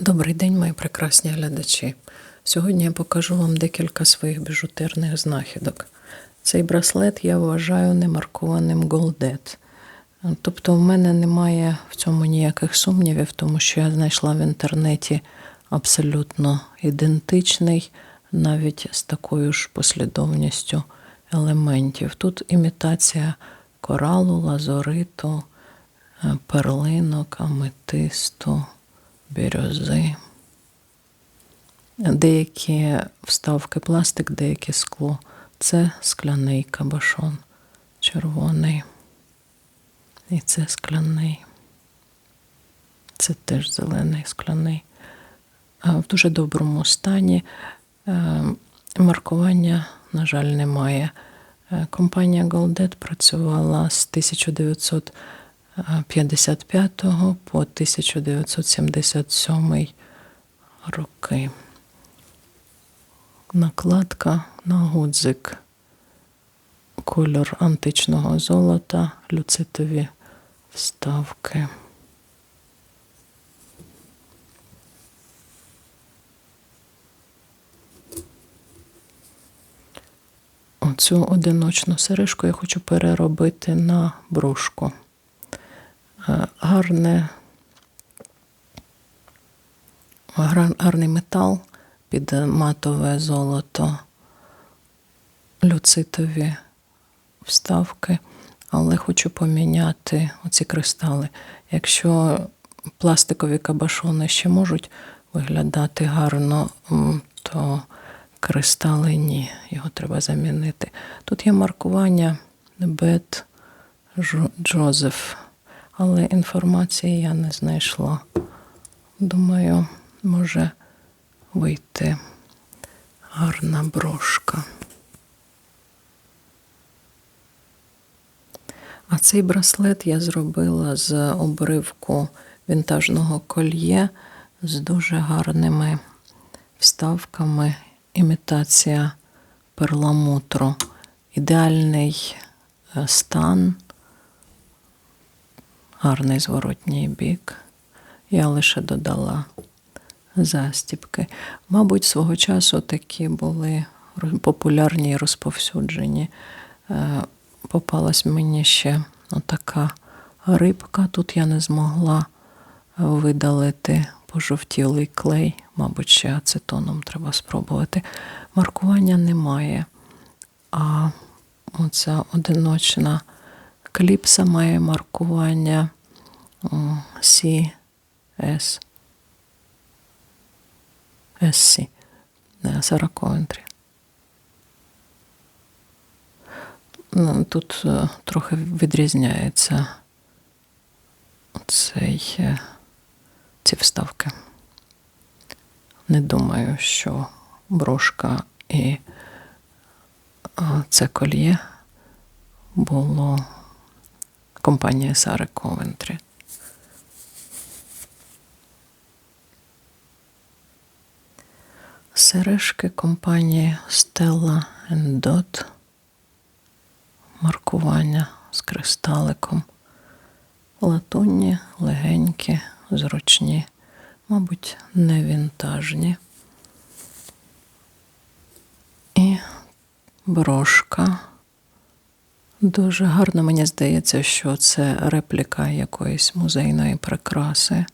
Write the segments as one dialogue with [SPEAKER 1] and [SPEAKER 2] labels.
[SPEAKER 1] Добрий день, мої прекрасні глядачі. Сьогодні я покажу вам декілька своїх біжутерних знахідок. Цей браслет я вважаю немаркованим Голдет. Тобто, в мене немає в цьому ніяких сумнівів, тому що я знайшла в інтернеті абсолютно ідентичний, навіть з такою ж послідовністю елементів. Тут імітація коралу, лазориту, е, перлинок, аметисту, бірюзи. Деякі вставки пластик, деякі скло. Це скляний кабашон червоний. І це скляний. Це теж зелений скляний. В дуже доброму стані. Е, Маркування, на жаль, немає. Е, Компанія Голдет працювала з 1955 по 1977 роки. Накладка на гудзик. Кольор античного золота, люцитові вставки. Оцю одиночну сережку я хочу переробити на брошку. Е, Гарне, гарний метал під матове золото, люцитові вставки, але хочу поміняти оці кристали. Якщо пластикові кабашони ще можуть виглядати гарно, то кристали ні, його треба замінити. Тут є маркування Бет Жо- Джозеф, але інформації я не знайшла. Думаю, може вийти гарна брошка. А цей браслет я зробила з обривку вінтажного кольє з дуже гарними вставками. Імітація перламутру. Ідеальний е, стан, гарний зворотній бік. Я лише додала застіпки. Мабуть, свого часу такі були популярні і розповсюджені. Е, Попалась мені ще отака рибка. Тут я не змогла видалити пожовтілий клей, мабуть, ще ацетоном треба спробувати. Маркування немає. А оця одиночна кліпса має маркування CS. SC. Ну, Тут е, трохи відрізняється цей, е, ці вставки. Не думаю, що брошка і е, це кольє було компанії Сари Ковентрі. Сережки компанії Stella Dot маркування з кристаликом. Латунні, легенькі, зручні, мабуть, не вінтажні. І брошка. Дуже гарно, мені здається, що це репліка якоїсь музейної прикраси.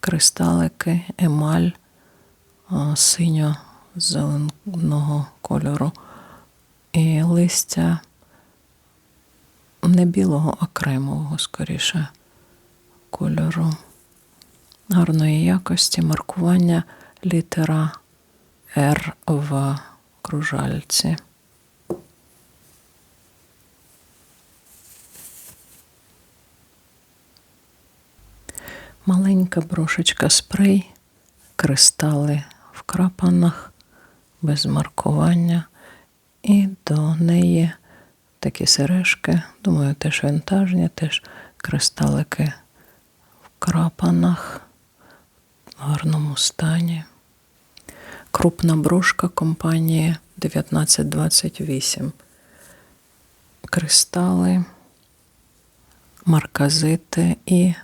[SPEAKER 1] Кристалики, емаль синьо-зеленого кольору. І листя не білого, а кремового, скоріше, кольору. Гарної якості маркування літера R в кружальці. Маленька брошечка спрей, кристали в крапанах, без маркування, і до неї такі сережки, думаю, теж вінтажні, теж кристалики в крапанах, в гарному стані. Крупна брошка компанії 1928. Кристали, марказити і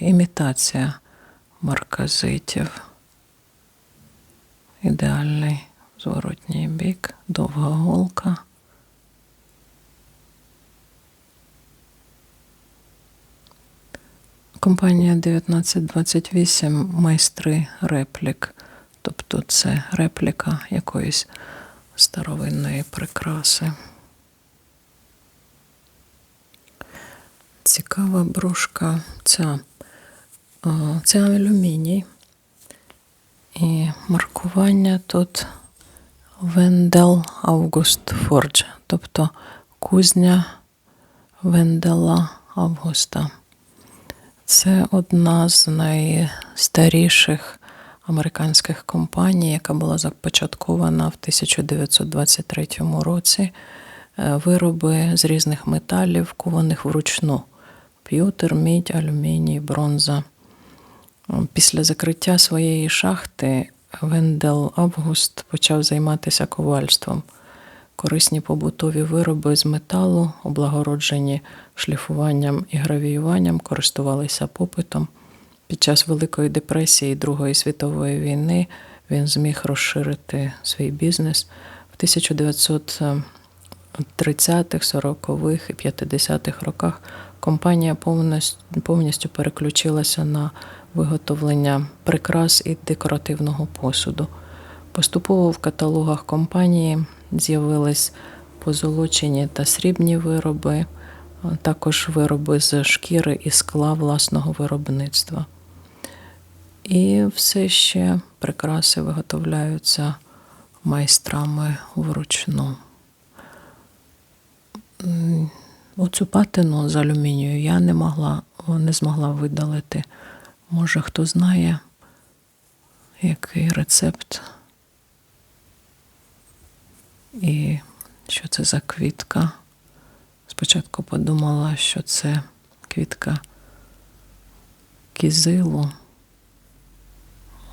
[SPEAKER 1] імітація марказитів. ідеальний зворотній бік, довга голка. Компанія 1928 майстри реплік. Тобто це репліка якоїсь старовинної прикраси. Цікава брошка ця. Це алюміній. І маркування тут Вендел Август Фордж, тобто кузня Вендела Августа. Це одна з найстаріших американських компаній, яка була започаткована в 1923 році. Е, Вироби з різних металів, кованих вручну: п'ютер, мідь, алюміній, бронза. Після закриття своєї шахти Вендел Август почав займатися ковальством. Корисні побутові вироби з металу, облагороджені шліфуванням і гравіюванням, користувалися попитом. Під час Великої депресії Другої світової війни він зміг розширити свій бізнес. В 1930-х, 40-х і 50-х роках компанія повністю, переключилася на виготовлення прикрас і декоративного посуду. Поступово в каталогах компанії з'явились позолочені та срібні вироби, також вироби з шкіри і скла власного виробництва. І все ще прикраси виготовляються майстрами вручну. Оцю патину з алюмінію я не могла, не змогла видалити. Може, хто знає, який рецепт і що це за квітка. Спочатку подумала, що це квітка кізилу,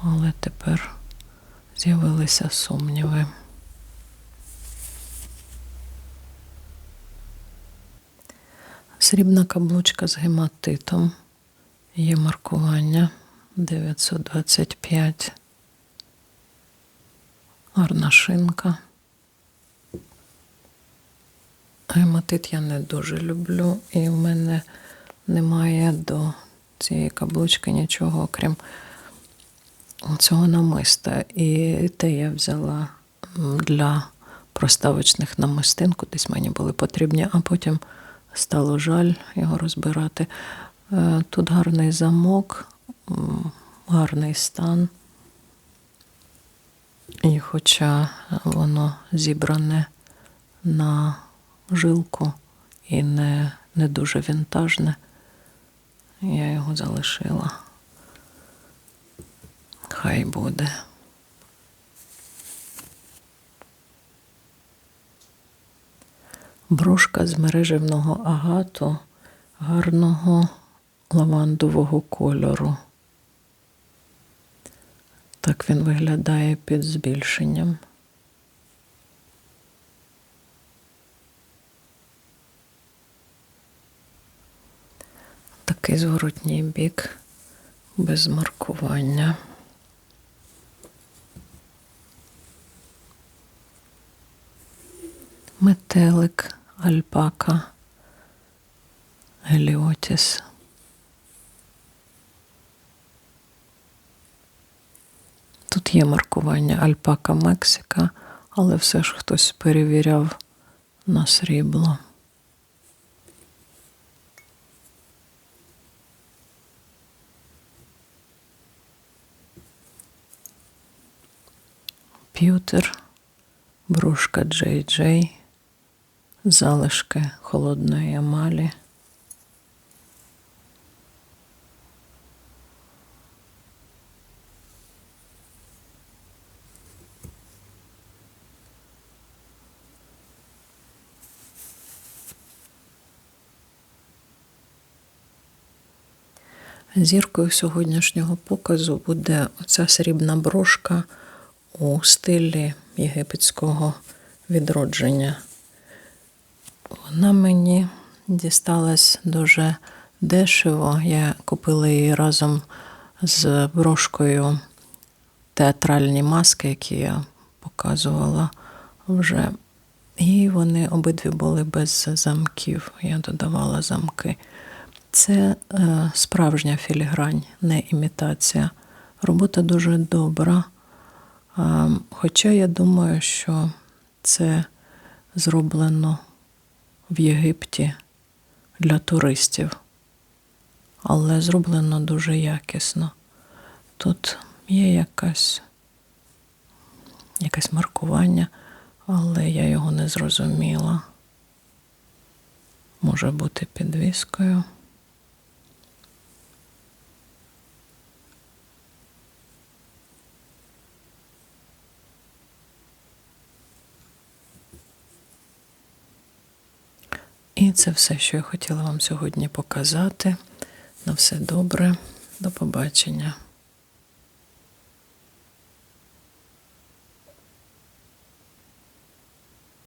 [SPEAKER 1] але тепер з'явилися сумніви. Срібна каблучка з гематитом. Є маркування 925. Гарна шинка. Гематит я не дуже люблю, і в мене немає до цієї каблучки нічого, окрім цього намиста. І те я взяла для проставочних намистин, кудись мені були потрібні, а потім стало жаль його розбирати. Е, Тут гарний замок, гарний стан. І хоча воно зібране на жилку і не, не дуже вінтажне, я його залишила. Хай буде. Брошка з мережевного агату гарного лавандового кольору. Так він виглядає під збільшенням. Такий зворотній бік без маркування. Метелик, альпака, геліотіс. Тут є маркування Альпака Мексика, але все ж хтось перевіряв на срібло. П'ютер, брошка Джей Джей, залишки холодної емалі. Зіркою сьогоднішнього показу буде оця срібна брошка у стилі єгипетського відродження. Вона мені дісталась дуже дешево. Я купила її разом з брошкою театральні маски, які я показувала вже. І вони обидві були без замків. Я додавала замки. Це е, справжня філігрань, не імітація. Робота дуже добра. Е, хоча я думаю, що це зроблено в Єгипті для туристів, але зроблено дуже якісно. Тут є якась, якесь маркування, але я його не зрозуміла. Може бути підвіскою. І це все, що я хотіла вам сьогодні показати. На все добре. До побачення.